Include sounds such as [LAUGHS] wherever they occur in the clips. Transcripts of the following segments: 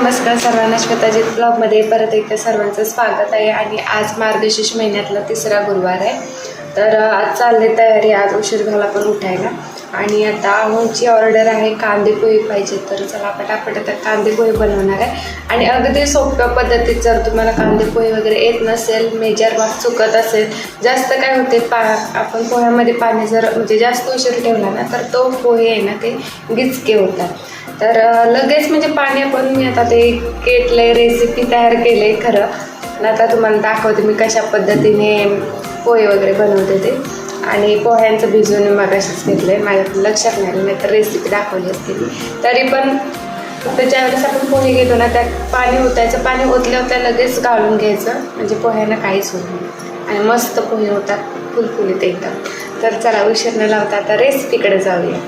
नमस्कार सर्वांना श्वेताजीत ब्लॉगमध्ये परत एकदा सर्वांचं स्वागत आहे आणि आज मार्गशीर्ष महिन्यातला तिसरा गुरुवार आहे. तर आज चालले तयारी आज उशीर झाला पण उठायला. आणि आता आमची ऑर्डर आहे कांदे पोहे पाहिजे तर चला पटापट आता कांदे पोहे बनवणार आहे. आणि अगदी सोप्या पद्धतीत जर तुम्हाला कांदे पोहे वगैरे येत नसेल मेजर भाग चुकत असेल जास्त काय होते पा आपण पोह्यामध्ये पाणी जर म्हणजे जास्त उशीर ठेवला ना तर तो पोहे आहे ना ते गिचके होतात. तर लगेच म्हणजे पाणी आपण मी आता ते केटले रेसिपी तयार केले खरं. आणि आता तुम्हाला दाखवते मी कशा पद्धतीने पोहे वगैरे बनवते ते. आणि पोह्यांचं भिजवून मी असेच घेतलं आहे माझ्या लक्षात नाही नाही तर रेसिपी दाखवली असते तरी पण फक्त ज्यावेळेस आपण पोहे घेतो ना त्यात पाणी ओतायचं. पाणी ओतल्या ओतल्या लगेच गाळून घ्यायचं. म्हणजे पोह्यांना काहीच होत नाही. आणि मस्त पोहे होतात फुलफुलीत एकदम. तर चला उशीर न लावता आता रेसिपीकडे जाऊया.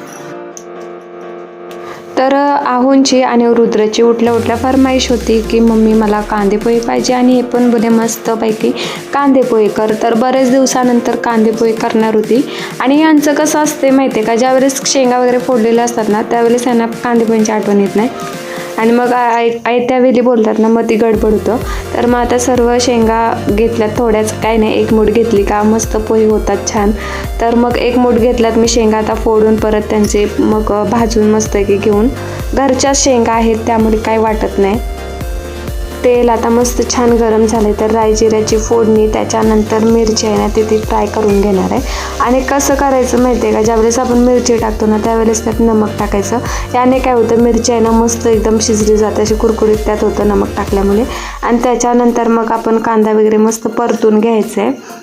तर आहोंची आणि रुद्रची उठल्या उठल्या फरमाईश होती की मम्मी मला कांदे पोहे पाहिजे आणि हे पण बोले मस्तपैकी कांदे पोहे कर. तर बरेच दिवसानंतर कांदे पोहे करणार होती. आणि यांचं कसं असते माहिती आहे का? ज्यावेळेस शेंगा वगैरे फोडलेल्या असतात ना त्यावेळेस यांना कांदे आठवण येत नाही. आणि मग आय आयत्या वेली बोलतात ना मग ती गडबड होतं. तर मग आता सर्व शेंगा घेतल्यात थोड्याच काय नाही एक मूठ घेतली का मस्त पोहे होतात छान. तर मग एक मूठ घेतल्यात मी शेंगा आता फोडून परत त्यांचे मग भाजून मस्त की घेऊन. घरच्याच शेंगा आहेत त्यामुळे काही वाटत नाही. तेल आता मस्त छान गरम झाले तर रायजिऱ्याची फोडणी त्याच्यानंतर मिरची आहे ना ते ती फ्राय करून घेणार आहे. आणि कसं करायचं माहिती आहे का? ज्यावेळेस आपण मिरची टाकतो ना त्यावेळेस त्यात नमक टाकायचं. याने काय होतं मिरची आहे ना मस्त एकदम शिजली जाते अशी कुरकुरीत त्यात होतं नमक टाकल्यामुळे. आणि त्याच्यानंतर मग आपण कांदा वगैरे मस्त परतून घ्यायचं आहे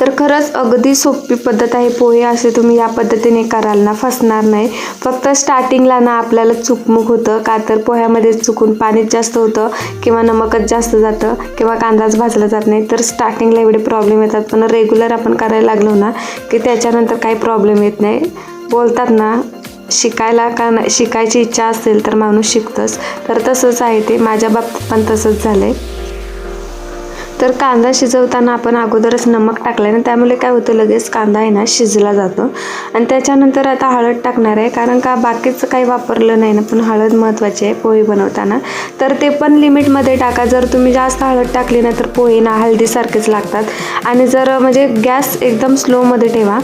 तर खरंच अगदी सोपी पद्धत आहे पोहे असे तुम्ही या पद्धतीने कराल ना फसणार नाही. फक्त स्टार्टिंगला ना आपल्याला चुकमुक होतं का तर पोह्यामध्ये चुकून पाणीच जास्त होतं किंवा नमकच जास्त जातं किंवा कांदाच भाजला जात नाही. तर स्टार्टिंगला एवढे प्रॉब्लेम येतात. पण रेग्युलर आपण करायला लागलो ना की त्याच्यानंतर काही प्रॉब्लेम येत नाही. बोलतात ना शिकायला का शिकायची इच्छा असेल तर माणूस शिकतोच तर तसंच आहे ते. माझ्या बाबतीत पण तसंच झालं आहे तर कांदा शिजवताना आपण अगोदरच नमक टाकलं ना त्यामुळे काय होतं लगेच कांदा आहे ना शिजला जातो. आणि त्याच्यानंतर आता हळद टाकणार आहे कारण का बाकीचं काही वापरलं नाही ना पण हळद महत्त्वाची आहे पोहे बनवताना. तर ते पण लिमिटमध्ये टाका. जर तुम्ही जास्त हळद टाकली ना तर पोहे ना हळदीसारखेच लागतात. आणि जर म्हणजे गॅस एकदम स्लोमध्ये ठेवा.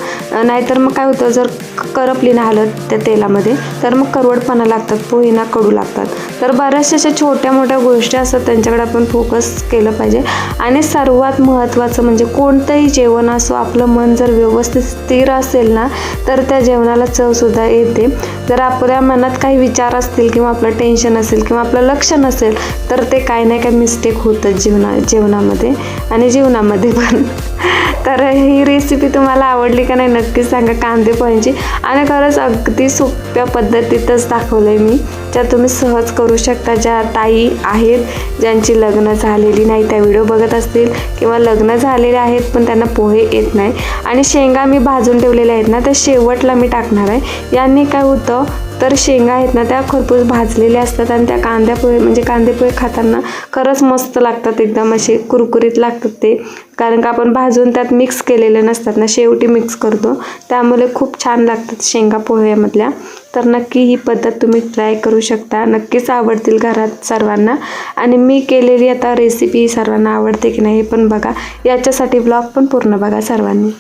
नाहीतर मग काय होतं जर करपली ना हळद त्या तेलामध्ये तर मग करवडपणा लागतात पोहे ना कडू लागतात. तर बऱ्याचशा अशा छोट्या मोठ्या गोष्टी असतात त्यांच्याकडे आपण फोकस केलं पाहिजे. आणि सर्वात महत्त्वाचं म्हणजे कोणतंही जेवण असो आपलं मन जर व्यवस्थित स्थिर असेल ना तर त्या जेवणाला चवसुद्धा येते. जर आपल्या मनात काही विचार असतील किंवा आपलं टेन्शन असेल किंवा आपलं लक्ष नसेल तर ते काही ना काही मिस्टेक होतं जीवना जेवणामध्ये आणि जीवनामध्ये पण. [LAUGHS] तर ही रेसिपी तुम्हाला आवडली का नाही नक्की सांगा कांदे पोह्यांची. आणि खरंच अगदी सोप्या पद्धतीतच दाखवलं आहे मी. ज्या तुम्ही सहज करू शकता. ज्या ताई आहेत ज्यांची लग्न झालेली नाही त्या व्हिडिओ बघत असतील किंवा लग्न झालेले आहेत पण त्यांना पोहे येत नाही. आणि शेंगा मी भाजून ठेवलेल्या आहेत ना त्या शेवटला मी टाकणार आहे. यांनी काय होतं तर शेंगा आहेत ना त्या खरपूस भाजलेल्या असतात आणि त्या कांद्या पोहे म्हणजे कांदे पोहे खाताना खरंच मस्त लागतात एकदम असे कुरकुरीत लागतात ते. कारण का आपण भाजून त्यात मिक्स केलेले नसतात ना शेवटी मिक्स करतो. त्यामुळे खूप छान लागतात शेंगा पोह्यामधल्या. तर नक्की ही पद्धत तुम्ही ट्राय करू शकता. नक्कीच आवडतील घरात सर्वांना. आणि मी केलेली आता रेसिपी सर्वांना आवडते की नाही हे पण बघा. याच्यासाठी ब्लॉग पण पूर्ण बघा सर्वांनी.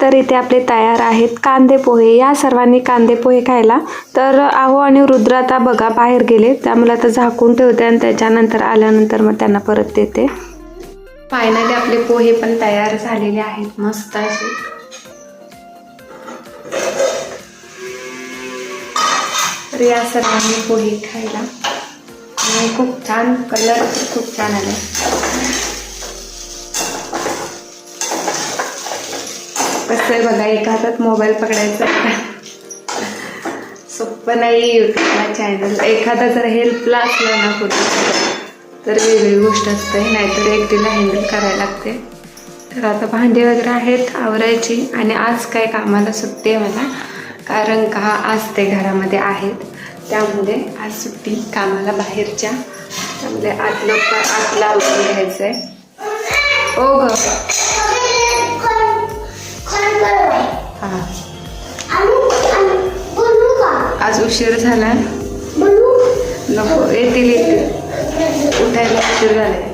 तर इथे आपले तयार आहेत कांदे पोहे. या सर्वांनी कांदे पोहे खायला. तर आहो आणि रुद्र आता बघा बाहेर गेले. त्यामुळे आता झाकून ठेवते आणि त्याच्यानंतर आल्यानंतर मग त्यांना परत देते. फायनली आपले पोहे पण तयार झालेले आहेत. मस्त असे. तर या सर्वांनी पोहे खायला. आणि खूप छान कलर खूप छान आला. कसं आहे बघा एका हातात मोबाईल पकडायचा. सोपं नाही युट्यूबला चॅनल एखादा जर हेल्पला असला ना कुठे तर वेगळी गोष्ट असते. नाहीतर एकटीला हँडल करायला लागते. तर आता भांडी वगैरे आहेत आवरायची आणि आज काय कामाला सुट्टी आहे मला. कारण का आज ते घरामध्ये आहेत. त्यामुळे आज सुट्टी कामाला बाहेरच्या. त्यामुळे आतलं प आतला आवरून घ्यायचं आहे ओ ग. हां. आज उशीर झाला नको येतील येतील. उठायला उशीर झाले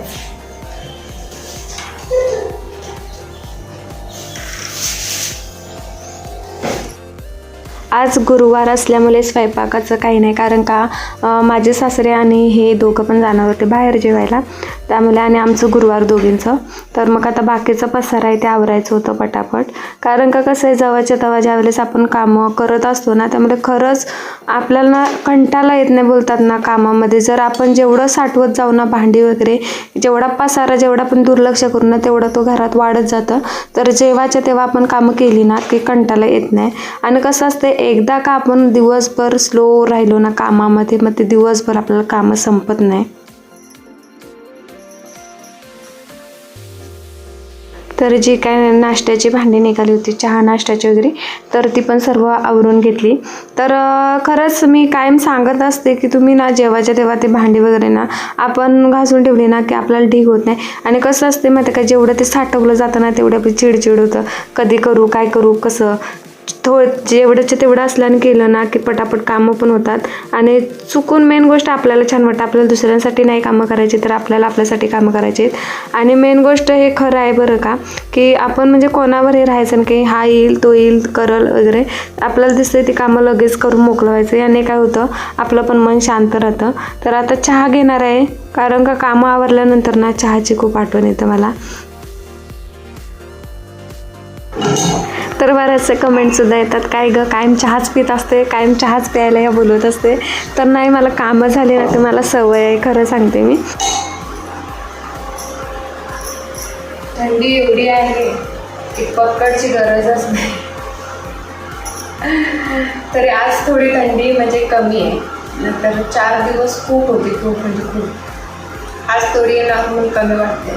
आज गुरुवार असल्यामुळे स्वयंपाकाचं काही नाही कारण का माझे सासरे आणि हे दोघं पण जाणार होते बाहेर जेवायला. त्यामुळे आणि आमचं गुरुवार दोघींचं. तर मग आता बाकीचं पसार आहे ते आवरायचं होतं पटापट. कारण का कसं आहे जवळच्या तेव्हा ज्यावेळेस आपण कामं करत असतो ना त्यामुळे खरंच आपल्याला कंटाला कंटाळा येत नाही बोलतात ना कामामध्ये. जर आपण जेवढं साठवत जाऊ ना भांडी वगैरे जेवढा पसारा जेवढा पण दुर्लक्ष करू ना तेवढा तो घरात वाढत जातं. तर जेव्हाच्या तेव्हा आपण कामं केली ना की कंटाळा येत नाही. आणि कसं असतं एकदा का आपण दिवसभर स्लो राहिलो ना कामामध्ये मग ते दिवसभर आपल्याला कामं संपत नाही. तर जी काय नाश्त्याची भांडी निघाली होती चहा नाश्त्याची वगैरे तर ती पण सर्व आवरून घेतली. तर खरंच मी कायम सांगत असते की तुम्ही ना जेव्हाच्या तेव्हा ते भांडी वगैरे ना आपण घासून ठेवली ना की आपल्याला ढीग होत नाही. आणि कसं असते माहिती का जेवढं ते साठवलं जातं ना तेवढं आपली चिडचिड होतं. कधी करू काय करू कसं? थो जेवढंच्या तेवढं असल्याने केलं ना की पटापट कामं पण होतात. आणि चुकून मेन गोष्ट आपल्याला छान वाटतं. आपल्याला दुसऱ्यांसाठी नाही कामं करायची तर आपल्याला आपल्यासाठी कामं करायची आहेत. आणि मेन गोष्ट हे खरं आहे बरं का की आपण म्हणजे कोणावर हे राहायचं नाही की हा येईल तो येईल करल वगैरे आपल्याला दिसते ती कामं लगेच करून मोकळं व्हायचं याने काय होतं आपलं पण मन शांत राहतं. तर आता चहा घेणार आहे कारण का कामं आवरल्यानंतर ना चहाची खूप आठवण येतं मला. तर बऱ्याचशा कमेंटसुद्धा येतात. काय गं कायम चहाच पित असते कायम चहाच प्यायला या बोलवत असते. तर नाही मला कामं झाली ना तर मला सवय आहे खरं सांगते मी. थंडी एवढी आहे की पकडची गरजच नाही. तरी आज थोडी थंडी म्हणजे कमी आहे. नंतर चार दिवस खूप होती खूप म्हणजे खूप. आज थोडी नॉर्मल कमी वाटते.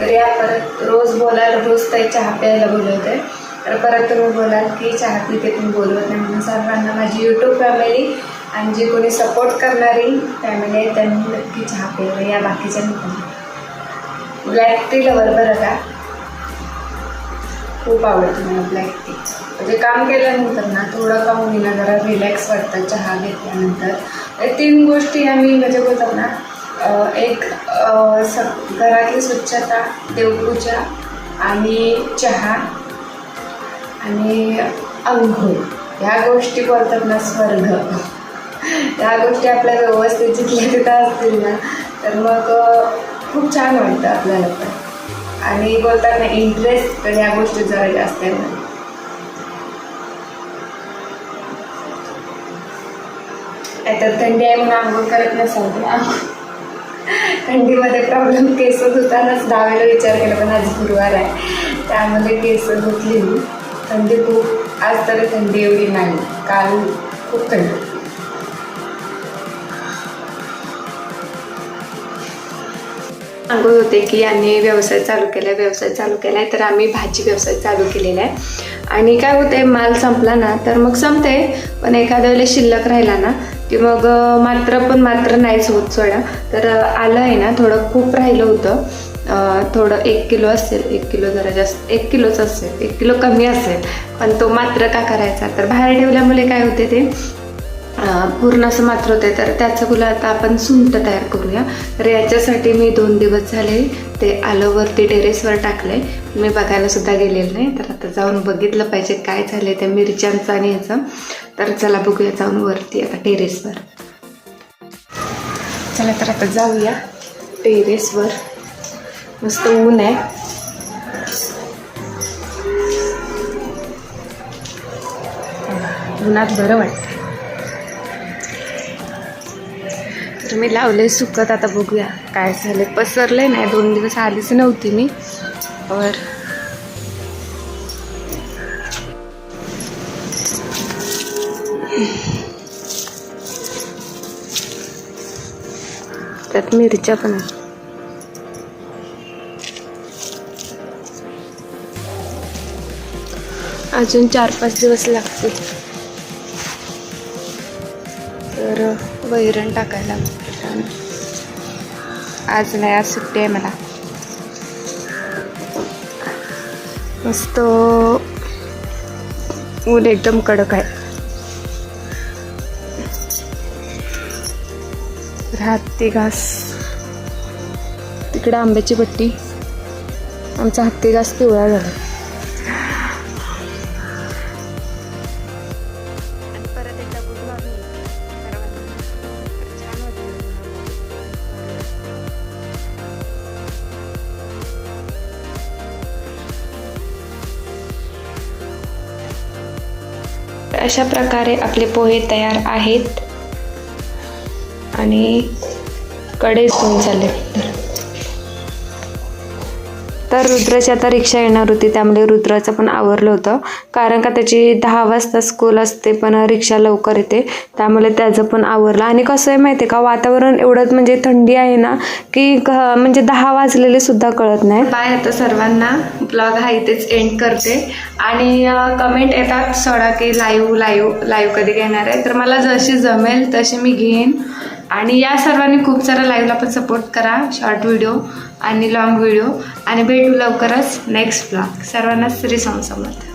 तर या परत रोज बोलायला रोज ताई चहा प्यायला बोलवते. तर परत तुम्ही बोलाल की चहा ते तुम्ही बोलवत नाही म्हणून सर्वांना माझी यूट्यूब फॅमिली आणि जी कोणी सपोर्ट करणारी फॅमिली आहे त्यांनी नक्की चहा प्यायला या बाकीच्या लोकांना. ब्लॅक टी लवर बरं का? खूप आवडते मला ब्लॅक टी म्हणजे काम केल्यानंतर ना थोडं का होईना जरा रिलॅक्स वाटतं चहा घेतल्यानंतर. तीन गोष्टी आम्ही म्हणजे बोलतात ना एक स घरातली स्वच्छता देवपूजा आणि चहा. आणि अंघोळ. ह्या गोष्टी बोलतात ना स्वर्ग. ह्या गोष्टी आपल्या व्यवस्थित जिथल्या तिथं असतील ना तर मग खूप छान वाटतं आपल्याला पण. आणि बोलतात ना इंटरेस्ट ह्या गोष्टी जरा जास्त आहे ना आता थंडी आहे म्हणून आंघोळ करत नसाल ना थंडीमध्ये प्रॉब्लेम केस धुतानाच दहा वेळेला विचार केला पण आज गुरुवार आहे. त्यामध्ये केस धुतली मी. म्हणजे थंडी खूप आज तरी थंडी एवढी नाही. काल खूप थंडी सांगत होते की यांनी व्यवसाय चालू केला आहे व्यवसाय चालू केला आहे तर आम्ही भाजी व्यवसाय चालू केलेला आहे. आणि काय होते माल संपला ना तर मग संपते पण एखाद्या वेळेला शिल्लक राहिला ना की मग मात्र पण मात्र नाहीच होत सोडा. तर आलं आहे ना थोडं खूप राहिलं होतं. थोडं एक किलो असेल एक किलो जरा जास्त एक किलोच असेल एक किलो कमी असेल पण तो मात्र का करायचा? तर बाहेर ठेवल्यामुळे काय होते ते? पूर्ण असं मात्र होते तर त्याचं गुला आता आपण सुंट तयार करूया. तर याच्यासाठी मी दोन दिवस झाले ते आलं वरती टेरेसवर टाकले मी बघायला सुद्धा गेलेलं नाही. तर आता जाऊन बघितलं पाहिजे काय झाले त्या मिरच्यांचं आणि ह्याचं तर चला बघूया जाऊन वरती आता टेरेसवर. चला तर आता जाऊया टेरेसवर. मस्त ऊन आहे. उन्हात बरं वाटतं. तर मी लावले सुकत आता बघूया काय झाले पसरले नाही दोन दिवस आलीच नव्हती मी. और त्यात मिरच्या पण आहेत. अजून चार पाच दिवस लागतील. तर वैरण टाकायला आज नाही आज सुट्टी आहे मला. मस्त ऊन एकदम कडक आहे. हत्ती घास. तिकडे आंब्याची पट्टी. आमचा हत्ती घास पिवळा झाला. अशा प्रकारे आपले पोहे तयार आहेत. आणि कडे होऊन चालले. तर तर रुद्राची आता रिक्षा येणार होती त्यामुळे रुद्राचं पण आवरलं होतं. कारण का त्याची दहा वाजता स्कूल असते पण रिक्षा लवकर येते. त्यामुळे त्याचं पण आवरलं. आणि कसं आहे माहिती आहे का वातावरण एवढंच म्हणजे थंडी आहे ना की क- म्हणजे दहा वाजलेले सुद्धा कळत नाही. बाय आता सर्वांना ब्लॉग हा इथेच एंड करते. आणि कमेंट येतात सोडा की लाईव्ह लाईव्ह लाईव्ह कधी घेणार आहे. तर मला जशी जमेल तशी मी घेईन. आणि या सर्वांनी खूप सारा लाईव्हला पण सपोर्ट करा शॉर्ट व्हिडिओ आणि लॉंग व्हिडिओ आणि भेटू लवकरच नेक्स्ट ब्लॉग सर्वांना श्री स्वामी समर्थ.